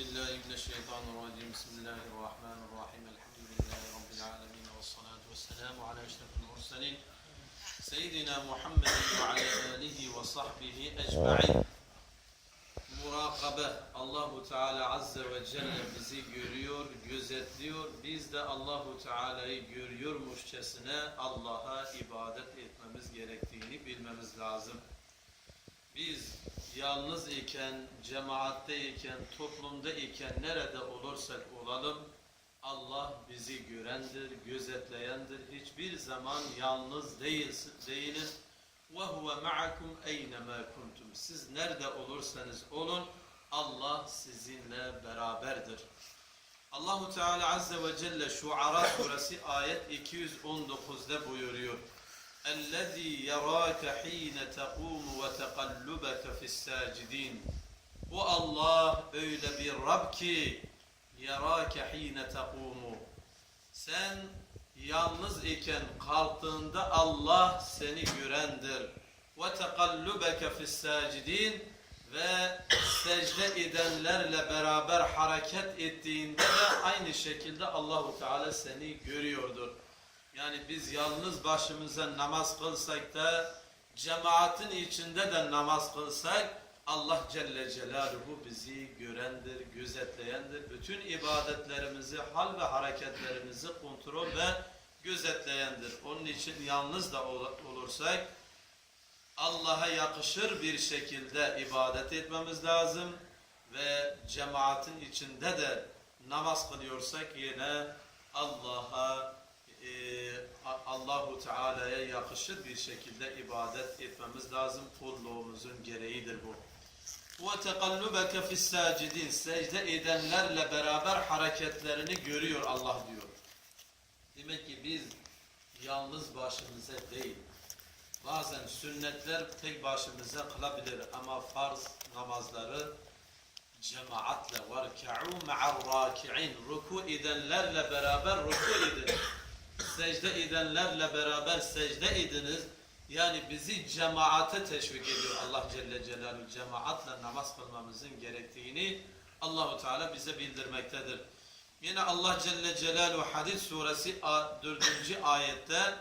billahi mineşşeytanirracim. Bismillahirrahmanirrahim. Elhamdülillahi rabbil alamin ve salatu vesselamu ala eşrefil murselin. Seyyidina Muhammed ve ala alihi ve sahbihi ecmaîn. Murakabe Allahu Teala azze ve celle bizi görüyor, gözetliyor. Biz de Allahu Teala'yı görüyormuşçasına Allah'a ibadet etmemiz gerektiğini bilmemiz lazım. Biz yalnız iken, cemaatte iken, toplumda iken nerede olursak olalım Allah bizi görendir, gözetleyendir. Hiçbir zaman yalnız değilsin, değiliz. Ve huve ma'akum eynemâ kuntum. Siz nerede olursanız olun Allah sizinle beraberdir. Allahu Teala Azze ve Celle Şuara Suresi ayet 219'da buyuruyor. اَلَّذ۪ي يَرَاكَ ح۪ينَ تَقُومُ وَتَقَلُّبَكَ فِي السَّاجِد۪ينَ Bu Allah öyle bir Rab ki يَرَاكَ ح۪ينَ تَقُومُ Sen yalnız iken kalktığında Allah seni görendir. وَتَقَلُّبَكَ فِي السَّاجِد۪ينَ Ve secde edenlerle beraber hareket ettiğinde de aynı şekilde Allahu Teala seni görüyordur. Yani biz yalnız başımıza namaz kılsak da cemaatin içinde de namaz kılsak Allah Celle Celaluhu bizi görendir, gözetleyendir. Bütün ibadetlerimizi, hal ve hareketlerimizi kontrol ve gözetleyendir. Onun için yalnız da ol- olursak Allah'a yakışır bir şekilde ibadet etmemiz lazım ve cemaatin içinde de namaz kılıyorsak yine Allah'a e, Allahu Teala'ya yakışır bir şekilde ibadet etmemiz lazım. Kulluğumuzun gereğidir bu. Ve tekallubeke fissacidin secde edenlerle beraber hareketlerini görüyor Allah diyor. Demek ki biz yalnız başımıza değil. Bazen sünnetler tek başımıza kılabilir ama farz namazları cemaatle varka'u ma'ar raki'in ruku edenlerle beraber ruku edin secde edenlerle beraber secde ediniz. Yani bizi cemaate teşvik ediyor Allah Celle Celaluhu. Cemaatle namaz kılmamızın gerektiğini Allahu Teala bize bildirmektedir. Yine Allah Celle Celaluhu Hadis suresi 4. ayette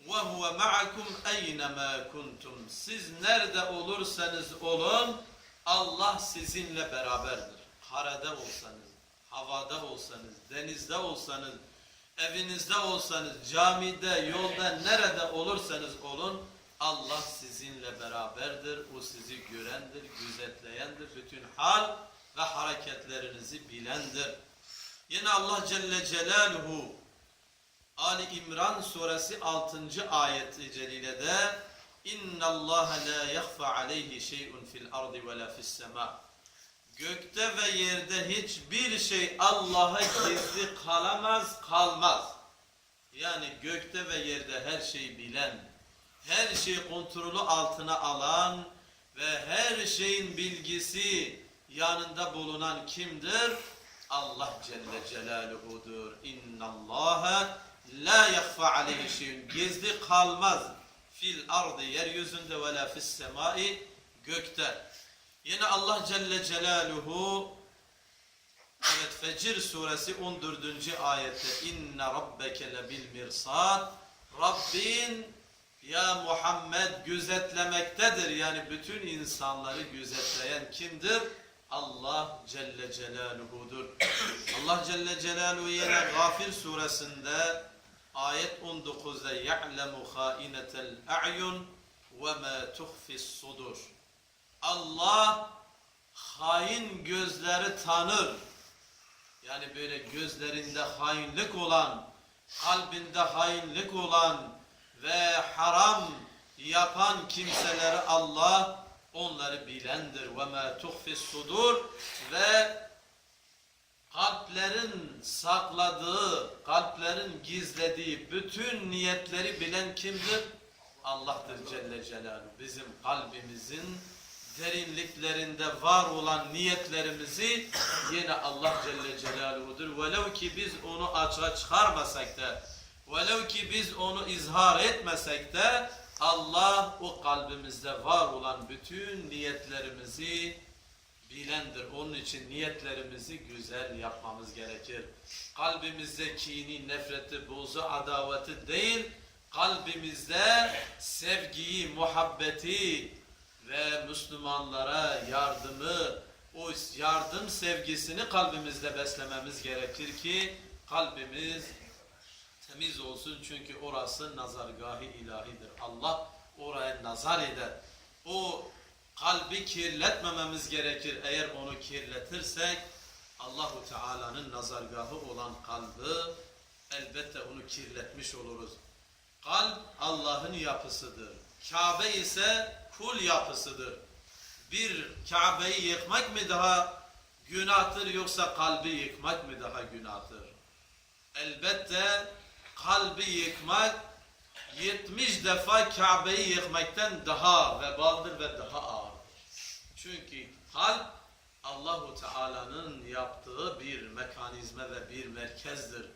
ve huve ma'akum eynemâ kuntum. Siz nerede olursanız olun Allah sizinle beraberdir. Karada olsanız, havada olsanız, denizde olsanız, evinizde olsanız, camide, yolda, nerede olursanız olun Allah sizinle beraberdir. O sizi görendir, gözetleyendir. Bütün hal ve hareketlerinizi bilendir. Yine Allah Celle Celaluhu Ali İmran suresi 6. ayet-i celilede İnna Allah la yakhfa aleyhi şey'un fil ardı ve la fis sema. Gökte ve yerde hiçbir şey Allah'a gizli kalamaz, kalmaz. Yani gökte ve yerde her şeyi bilen, her şeyi kontrolü altına alan ve her şeyin bilgisi yanında bulunan kimdir? Allah Celle Celaluhu'dur. İnna Allaha la yakhfa aleyhi şeyun. Gizli kalmaz fil ardı yeryüzünde ve la fis semai gökte. Yine Allah Celle Celaluhu Evet Fecir suresi 14. ayette inne rabbeke lebil mirsad Rabbin ya Muhammed gözetlemektedir. Yani bütün insanları gözetleyen kimdir? Allah Celle Celaluhu'dur. Allah Celle Celaluhu yine Gafir suresinde ayet 19'da ya'lemu khainetel a'yun ve ma tuhfis sudur. Allah hain gözleri tanır. Yani böyle gözlerinde hainlik olan, kalbinde hainlik olan ve haram yapan kimseleri Allah onları bilendir. Ve ma tuhfis sudur ve kalplerin sakladığı, kalplerin gizlediği bütün niyetleri bilen kimdir? Allah'tır Celle Celaluhu. Bizim kalbimizin derinliklerinde var olan niyetlerimizi yine Allah Celle Celaluhu'dur. Velev ki biz onu açığa çıkarmasak da, velev ki biz onu izhar etmesek de Allah o kalbimizde var olan bütün niyetlerimizi bilendir. Onun için niyetlerimizi güzel yapmamız gerekir. Kalbimizde kini, nefreti, buzu, adaveti değil, kalbimizde sevgiyi, muhabbeti ve Müslümanlara yardımı, o yardım sevgisini kalbimizde beslememiz gerekir ki kalbimiz temiz olsun çünkü orası nazargahı ilahidir. Allah oraya nazar eder. O kalbi kirletmememiz gerekir. Eğer onu kirletirsek Allahu Teala'nın nazargahı olan kalbi elbette onu kirletmiş oluruz. Kalp Allah'ın yapısıdır. Kabe ise kul yapısıdır. Bir Kabe'yi yıkmak mı daha günahtır yoksa kalbi yıkmak mı daha günahtır? Elbette kalbi yıkmak 70 defa Kabe'yi yıkmaktan daha vebaldir ve daha ağırdır. Çünkü kalp Allahu Teala'nın yaptığı bir mekanizma ve bir merkezdir.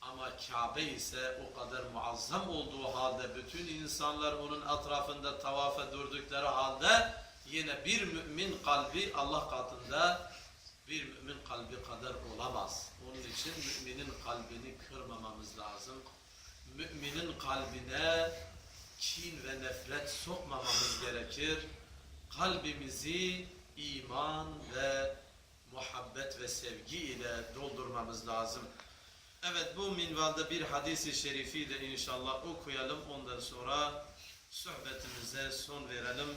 Ama Kabe ise o kadar muazzam olduğu halde bütün insanlar onun etrafında tavafa durdukları halde yine bir mümin kalbi Allah katında bir mümin kalbi kadar olamaz. Onun için müminin kalbini kırmamamız lazım. Müminin kalbine kin ve nefret sokmamamız gerekir. Kalbimizi iman ve muhabbet ve sevgi ile doldurmamız lazım. Evet bu minvalde bir hadisi şerifi de inşallah okuyalım. Ondan sonra sohbetimize son verelim.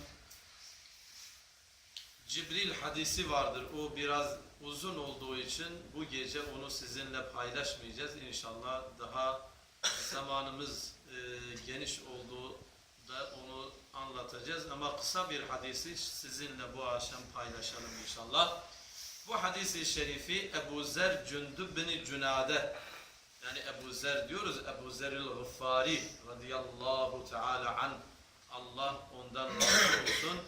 Cibril hadisi vardır. O biraz uzun olduğu için bu gece onu sizinle paylaşmayacağız. İnşallah daha zamanımız e, geniş olduğu da onu anlatacağız. Ama kısa bir hadisi sizinle bu akşam paylaşalım inşallah. Bu hadisi şerifi Ebu Zer Cündüb bin Cünade yani Ebu Zer diyoruz. Ebu Zer'il Gıffari radıyallahu teala an. Allah ondan razı olsun.